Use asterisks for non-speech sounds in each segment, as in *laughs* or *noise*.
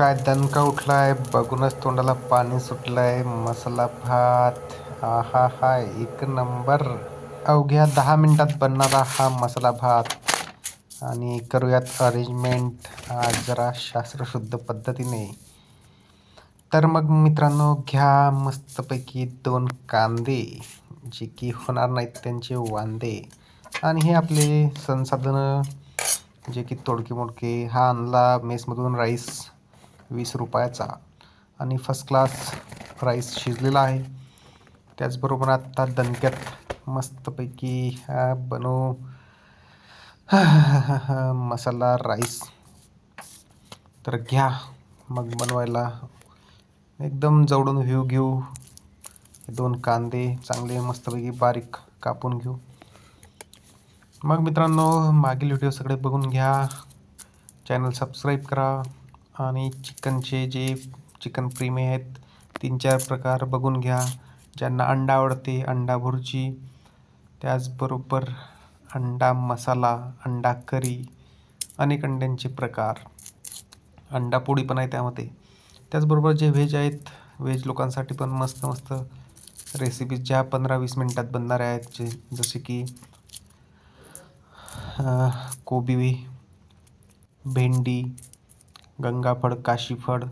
काय दणका उठला आहे बघूनच तोंडाला पाणी सुटलं आहे मसाला भात. हा हा हा एक नंबर. अवघ्या दहा मिनटात बनणारा हा मसाला भात. आणि करूयात अरेंजमेंट जरा शास्त्रशुद्ध पद्धतीने. तर मग मित्रांनो घ्या मस्तपैकी दोन कांदे जे की होणार नाहीत त्यांचे वांदे. आणि हे आपले संसाधनं जे की तोडके मोडके हा आणला मेसमधून राईस वीस रुपयाचा आणि फर्स्ट क्लास राईस शिजलेला आहे. त्याचबरोबर आत्ता दणक्यात मस्तपैकी बनवू. *laughs* मसाला राईस तर घ्या मग बनवायला. एकदम जवळून व्ह्यू घेऊ. दोन कांदे चांगले मस्तपैकी बारीक कापून घेऊ. मग मित्रांनो मागील व्हिडिओ सगळे बघून घ्या. चॅनल सबस्क्राईब करा. आणि चिकनचे जे चिकन प्रेमी आहेत तीन चार प्रकार बघून घ्या. ज्यांना अंडा आवडते अंडा भुर्जी. त्याचबरोबर अंडा मसाला अंडा करी अनेक अंड्यांचे प्रकार. अंडा पोळी पण आहे त्यामध्ये. त्याचबरोबर जे व्हेज आहेत व्हेज लोकांसाठी पण मस्त मस्त रेसिपीज ज्या पंधरा वीस मिनटात बनणाऱ्या आहेत. जे जसे की कोबी भेंडी गंगाफळ काशीफळ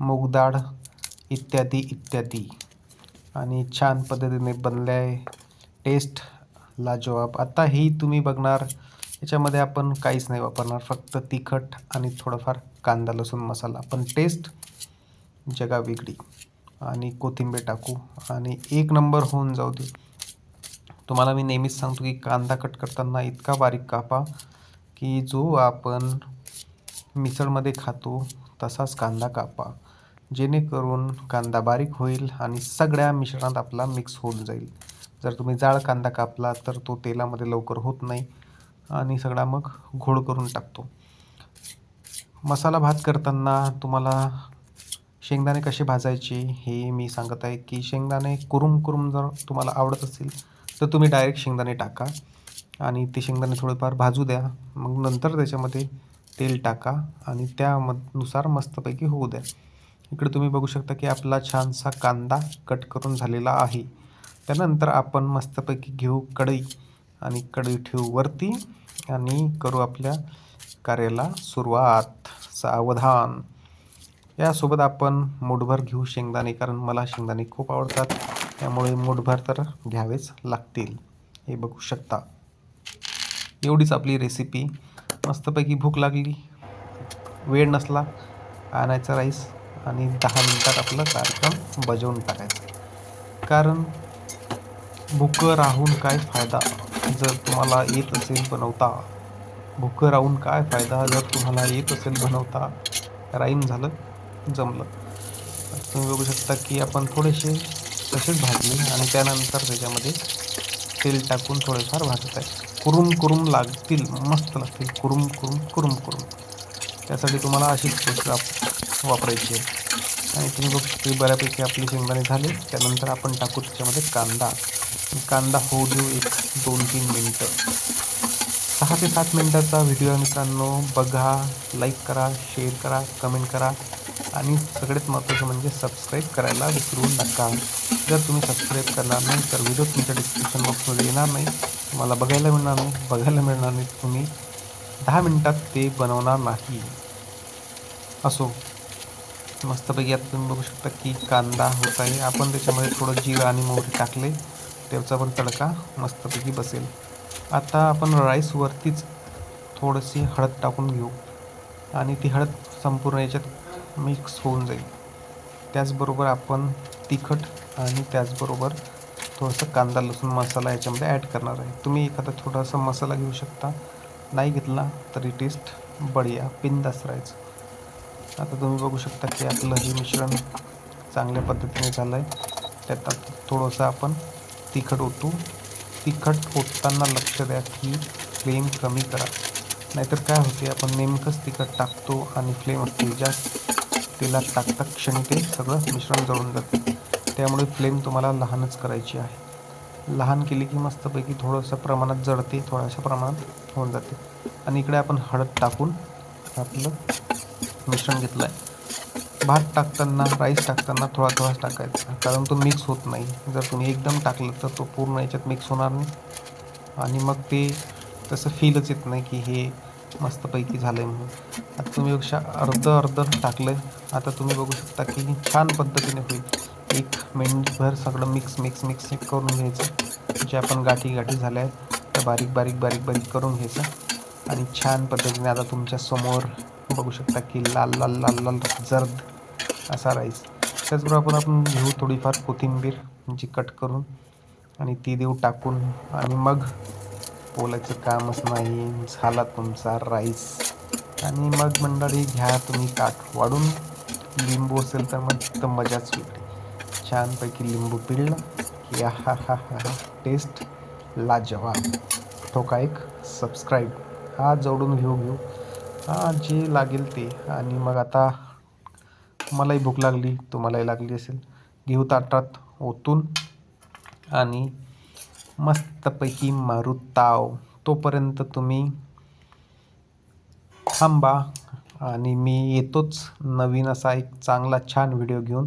मूगडाळ इत्यादी इत्यादी. आणि छान पद्धतीने बनले आहे टेस्ट लाजवाब आता ही तुम्ही बघणार याच्यामध्ये आपण काहीच नाही वापरणार. फक्त तिखट आणि थोडंफार कांदा लसूण मसाला. पण टेस्ट जगा वेगळी. आणि कोथिंबीर टाकू. आणि एक नंबर होऊन जाऊ दे. तुम्हाला मी नेहमीच सांगतो की कांदा कट करताना इतका बारीक कापा की जो आपण मिसळमध्ये खातो तसाच कांदा कापा. जेणेकरून कांदा बारीक होईल आणि सगळ्या मिश्रणात आपला मिक्स होऊन जाईल. जर तुम्ही जाळ कांदा कापला तर तो तेलामध्ये लवकर होत नाही आणि सगळा मग घोळ करून टाकतो. मसाला भात करताना तुम्हाला शेंगदाणे कसे भाजायचे हे मी सांगत आहे की शेंगदाणे कुरुम कुरुम जर तुम्हाला आवडत असेल तर तुम्ही डायरेक्ट शेंगदाणे टाका आणि ते शेंगदाणे थोडेफार भाजू द्या. मग नंतर त्याच्यामध्ये तेल टाका आणि त्यानुसार मस्तपैकी होऊ द्या. इकडे तुम्ही बघू शकता की आपला छानसा कांदा कट करून झालेला आहे. त्यानंतर आपण मस्तपैकी घेऊ कढई आणि कढई ठेवू वरती आणि करू आपल्या कार्याला सुरुवात. सावधान. यासोबत आपण मुठभर घेऊ शेंगदाणे कारण मला शेंगदाणे खूप आवडतात. त्यामुळे मुठभर तर घ्यावेच लागतील. हे बघू शकता. एवढीच आपली रेसिपी मस्तपैकी भूक लागली. वेळ नसला. आणायचा राईस आणि दहा मिनटात आपलं कार्यक्रम बजावून टाकायचं. कारण भुकं राहून काय फायदा जर तुम्हाला येत असेल बनवता? भुकं राहून काय फायदा जर तुम्हाला येत असेल बनवता? राईम झालं जमलं. तुम्ही बघू शकता की आपण थोडेसे तसेच भाजले आणि त्यानंतर त्याच्यामध्ये तेल टाकून थोडेफार भाजत आहे. कुरुम कुरुम लागतील मस्त लागतील. कुरुम कुरुम कुरुम कुरुम. त्यासाठी तुम्हाला अशीच गोष्ट वापरायची आहे. आणि तुम्ही बघू बऱ्यापैकी आपले शेंगदाणे झाले. त्यानंतर आपण टाकू त्याच्यामध्ये कांदा. कांदा होऊ देऊ एक दोन तीन मिनटं. सहा ते सात मिनटाचा व्हिडिओ मित्रांनो. बघा लाईक करा शेअर करा कमेंट करा. आणि सगळ्यात महत्त्वाचं म्हणजे सबस्क्राईब करायला विसरू नका. जर तुम्ही सबस्क्राईब करणार नाही तर व्हिडिओ तुमच्या डिस्क्रिप्शन बॉक्समध्ये येणार नाही. तुम्हाला बघायला मिळणार नाही. बघायला मिळणार नाही. तुम्ही दहा मिनटात ते बनवणार नाही. असो. मस्तपैकी आता तुम्ही बघू शकता की कांदा होत आहे. आपण त्याच्यामध्ये थोडं जिरं आणि मोहरी टाकले. त्याचा पण तडका मस्तपैकी बसेल. आता आपण राईसवरतीच थोडीशी हळद टाकून घेऊ. आणि ती हळद संपूर्ण याच्यात मिक्स होऊन जाईल. त्याचबरोबर आपण तिखट आणि त्याचबरोबर थोडंसं कांदा लसूण मसाला याच्यामध्ये ॲड करणार आहे. तुम्ही एखादा थोडासा मसाला घेऊ शकता. नाही घेतला तरी टेस्ट बढिया. पिंदास राहायचं आता तुम्ही बघू शकता की आपलं हे मिश्रण चांगल्या पद्धतीने झालं आहे त्यात थोडंसं आपण तिखट ओतू. तिखट ओतताना लक्ष द्या की फ्लेम कमी करा. नाहीतर काय होते आपण नेमकंच तिखट टाकतो आणि फ्लेम असते. जास्त तेलात टाकता क्षणी ते सगळं मिश्रण जळून जाते. त्यामुळे फ्लेम तुम्हाला लहानच करायची आहे. लहान केली की मस्तपैकी थोडंसं प्रमाणात जळते थोड्याशा प्रमाणात होऊन जाते. आणि इकडे आपण हळद टाकून आपलं मिश्रण घेतलं आहे भात टाकताना राईस टाकताना थोडा थोडाच टाकायचा कारण तो मिक्स होत नाही. जर तुम्ही एकदम टाकलं तर तो पूर्ण याच्यात मिक्स होणार नाही. आणि मग ते तसं फीलच येत नाही की हे मस्तपैकी झालं आहे म्हणून. आता तुम्ही पेक्षा अर्ध अर्ध टाकलं आहे आता तुम्ही बघू शकता की छान पद्धतीने होईल. एक मिनिटभर सगळं मिक्स मिक्स मिक्स करून घ्यायचं. जे आपण गाठी गाठी झाल्या आहेत त्या बारीक बारीक बारीक बारीक करून घ्यायचं. आणि छान पद्धतीने आता तुमच्यासमोर बघू शकता की लाल लाल लाल लाल जर्द असा राईस. त्याचबरोबर आपण घेऊ थोडीफार कोथिंबीर जी कट करून आणि ती देऊ टाकून. आणि मग बोलायचं कामच नाही झाला तुमचा राईस. आणि मग मंडळी घ्या तुम्ही काठ वाढून. लिंबू असेल तर मग तर मजाच वेगळी. छानपैकी लिंबू पिळलं की हा हा हा हा. टेस्ट लाजवाब. ठोका एक सबस्क्राईब हा जोडून घेऊ घेऊ. हा जे लागेल ते. आणि मग आता मलाही भूक लागली तुम्हालाही लागली असेल. घेऊ ताटात ओतून. आणि मस्तपैकी मारू ताव. तोपर्यंत तुम्ही थांबा. आणि मी येतोच नवीन असा एक चांगला छान व्हिडिओ घेऊन.